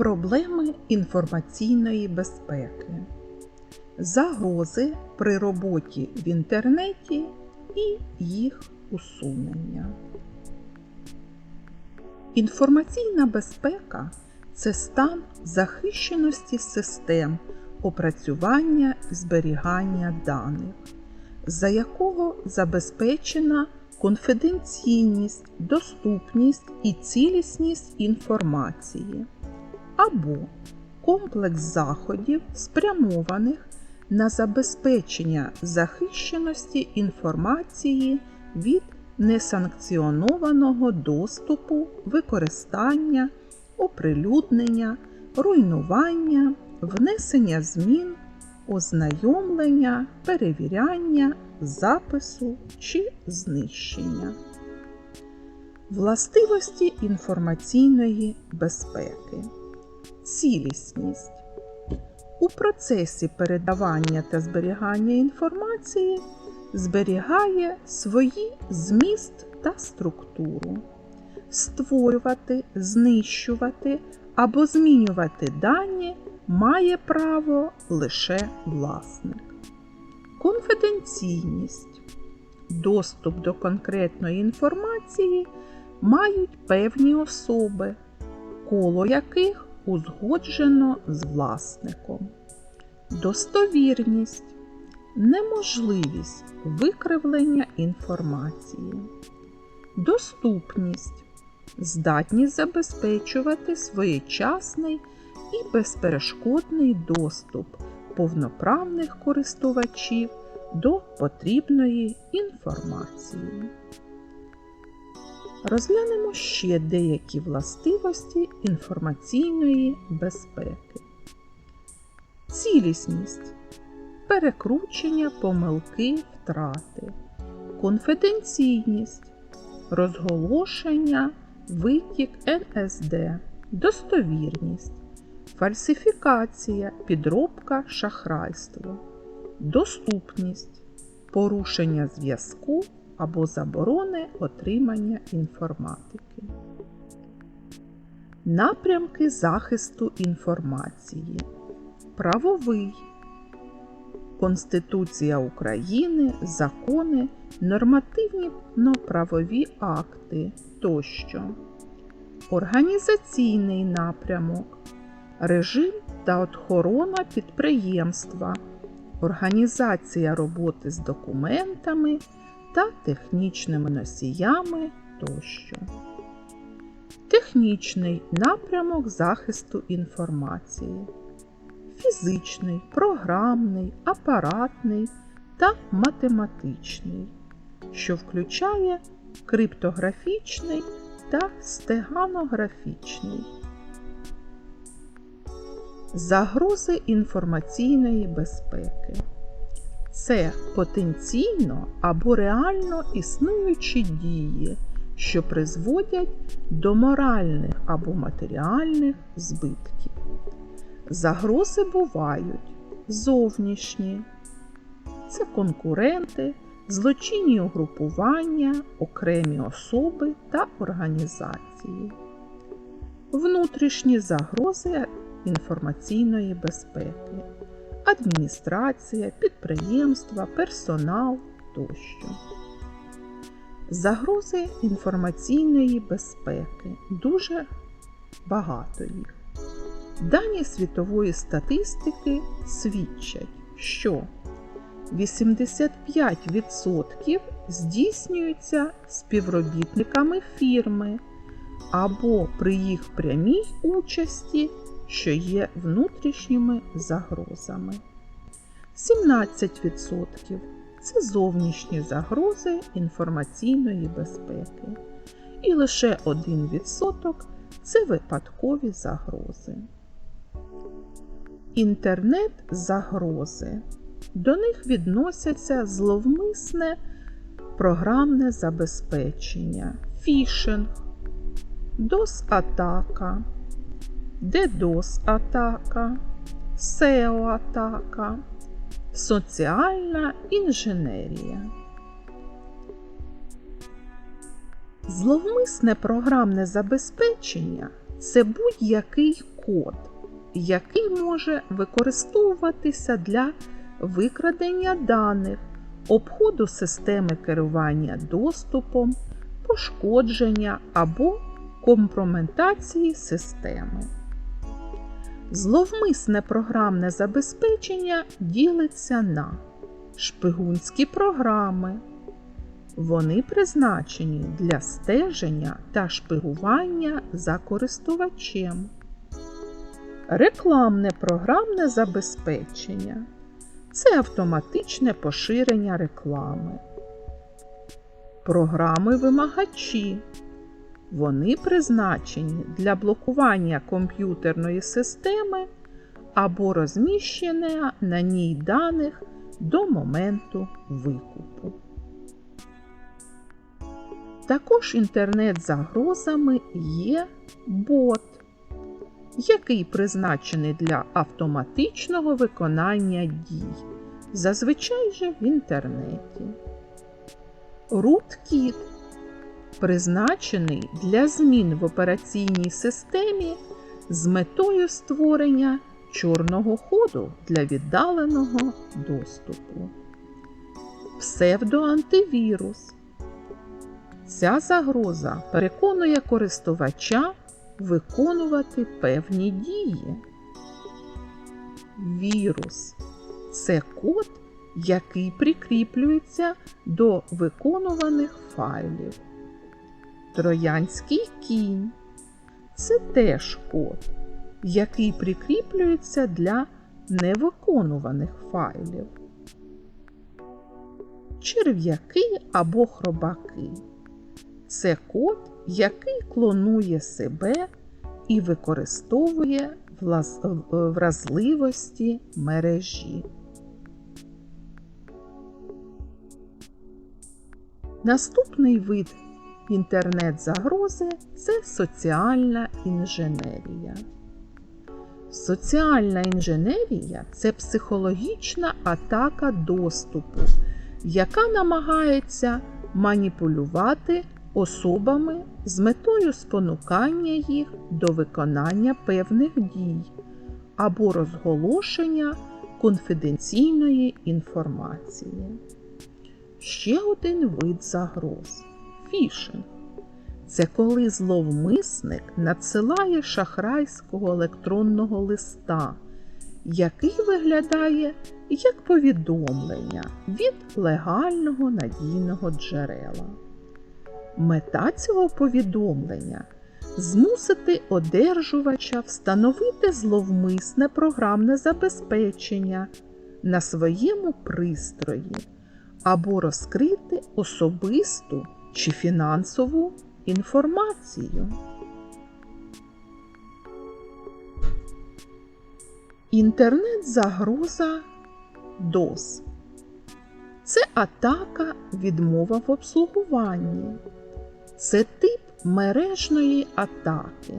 Проблеми інформаційної безпеки. Загрози при роботі в інтернеті і їх усунення. Інформаційна безпека це стан захищеності систем опрацювання і зберігання даних, за якого забезпечена конфіденційність, доступність і цілісність інформації, або комплекс заходів, спрямованих на забезпечення захищеності інформації від несанкціонованого доступу, використання, оприлюднення, руйнування, внесення змін, ознайомлення, перевіряння, запису чи знищення. Властивості інформаційної безпеки. Цілісність. У процесі передавання та зберігання інформації зберігає свої зміст та структуру. Створювати, знищувати або змінювати дані має право лише власник. Конфіденційність. Доступ до конкретної інформації мають певні особи, коло яких узгоджено з власником. Достовірність неможливість викривлення інформації, доступність здатність забезпечувати своєчасний і безперешкодний доступ повноправних користувачів до потрібної інформації. Розглянемо ще деякі властивості інформаційної безпеки. Цілісність, перекручення помилки втрати, конфіденційність, розголошення, витік НСД, достовірність, фальсифікація, підробка, шахрайство, доступність, порушення зв'язку або заборони отримання інформатики. Напрямки захисту інформації. Правовий. Конституція України, закони, нормативно-правові акти тощо. Організаційний напрямок. Режим та охорона підприємства. Організація роботи з документами та технічними носіями тощо. Технічний напрямок захисту інформації. Фізичний, програмний, апаратний та математичний, що включає криптографічний та стеганографічний. Загрози інформаційної безпеки це потенційно або реально існуючі дії, що призводять до моральних або матеріальних збитків. Загрози бувають зовнішні, це конкуренти, злочинні угрупування, окремі особи та організації, внутрішні загрози інформаційної безпеки адміністрація, підприємства, персонал тощо. Загрози інформаційної безпеки дуже багато їх. Дані світової статистики свідчать, що 85% здійснюються співробітниками фірми або при їх прямій участі що є внутрішніми загрозами. 17% це зовнішні загрози інформаційної безпеки. І лише 1% це випадкові загрози. Інтернет-загрози. До них відносяться зловмисне програмне забезпечення, фішинг, DOS-атака, DDoS-атака, SEO-атака, соціальна інженерія. Зловмисне програмне забезпечення це будь-який код, який може використовуватися для викрадення даних, обходу системи керування доступом, пошкодження або компрометації системи. Зловмисне програмне забезпечення ділиться на шпигунські програми. Вони призначені для стеження та шпигування за користувачем. Рекламне програмне забезпечення це автоматичне поширення реклами. Програми вимагачі. Вони призначені для блокування комп'ютерної системи або розміщення на ній даних до моменту викупу. Також інтернет-загрозами є бот, який призначений для автоматичного виконання дій, зазвичай же в інтернеті. Rootkit призначений для змін в операційній системі з метою створення чорного ходу для віддаленого доступу. Псевдоантивірус. Ця загроза переконує користувача виконувати певні дії. Вірус це код, який прикріплюється до виконуваних файлів. Троянський кінь це теж код, який прикріплюється для невиконуваних файлів. Черв'яки або хробаки це код, який клонує себе і використовує вразливості мережі. Наступний вид інтернет-загрози це соціальна інженерія. Соціальна інженерія це психологічна атака доступу, яка намагається маніпулювати особами з метою спонукання їх до виконання певних дій або розголошення конфіденційної інформації. Ще один вид загроз фішинг. Це коли зловмисник надсилає шахрайського електронного листа, який виглядає як повідомлення від легального надійного джерела. Мета цього повідомлення змусити одержувача встановити зловмисне програмне забезпечення на своєму пристрої або розкрити особисту чи фінансову інформацію. Інтернет-загроза DOS це атака відмова в обслугуванні. Це тип мережної атаки.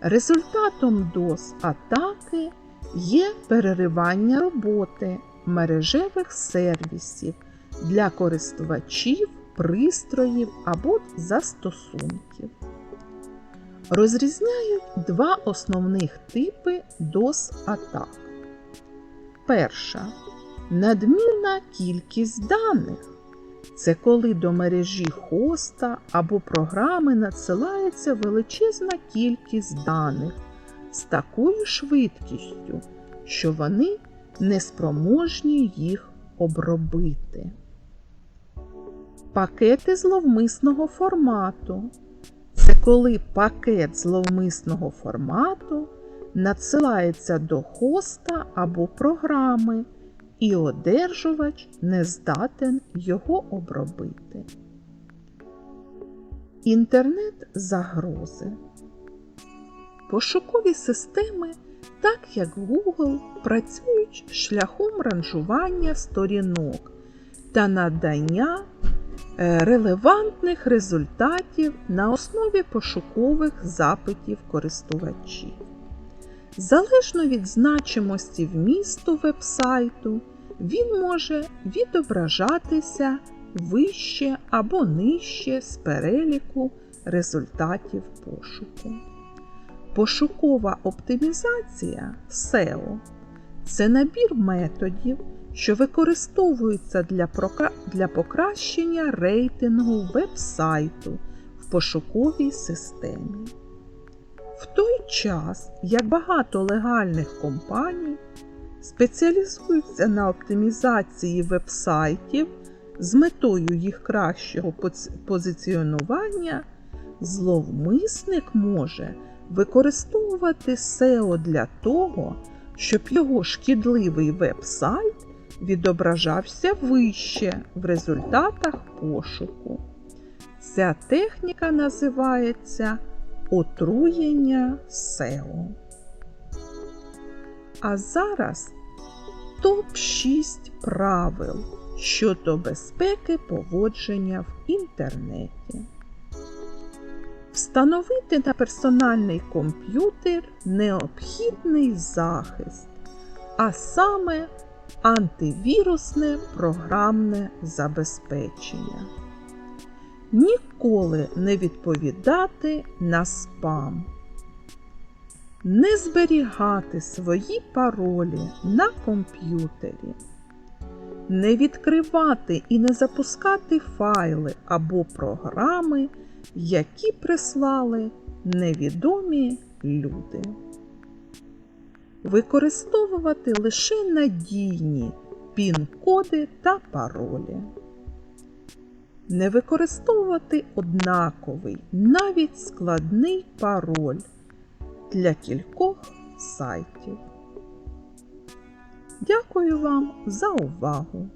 Результатом DOS атаки є переривання роботи мережевих сервісів для користувачів, пристроїв або застосунків. Розрізняють два основних типи DOS-атак. Перша надмірна кількість даних. Це коли до мережі хоста або програми надсилається величезна кількість даних з такою швидкістю, що вони неспроможні їх обробити. Пакети зловмисного формату. Це коли пакет зловмисного формату надсилається до хоста або програми, і одержувач не здатен його обробити. Інтернет-загрози. Пошукові системи, так як Google, працюють шляхом ранжування сторінок та надання релевантних результатів на основі пошукових запитів користувачів. Залежно від значимості вмісту вебсайту, він може відображатися вище або нижче з переліку результатів пошуку. Пошукова оптимізація SEO це набір методів, що використовуються для, прока- для покращення рейтингу веб-сайту в пошуковій системі. В той час, як багато легальних компаній спеціалізуються на оптимізації веб-сайтів з метою їх кращого позиціонування, зловмисник може використовувати SEO для того, щоб його шкідливий веб-сайт відображався вище в результатах пошуку. Ця техніка називається отруєння SEO. А зараз топ-6 правил щодо безпеки поводження в інтернеті. Встановити на персональний комп'ютер необхідний захист, а саме антивірусне програмне забезпечення. Ніколи не відповідати на спам. Не зберігати свої паролі на комп'ютері. Не відкривати і не запускати файли або програми, які прислали невідомі люди. Використовувати лише надійні пін-коди та паролі. Не використовувати однаковий, навіть складний пароль для кількох сайтів. Дякую вам за увагу!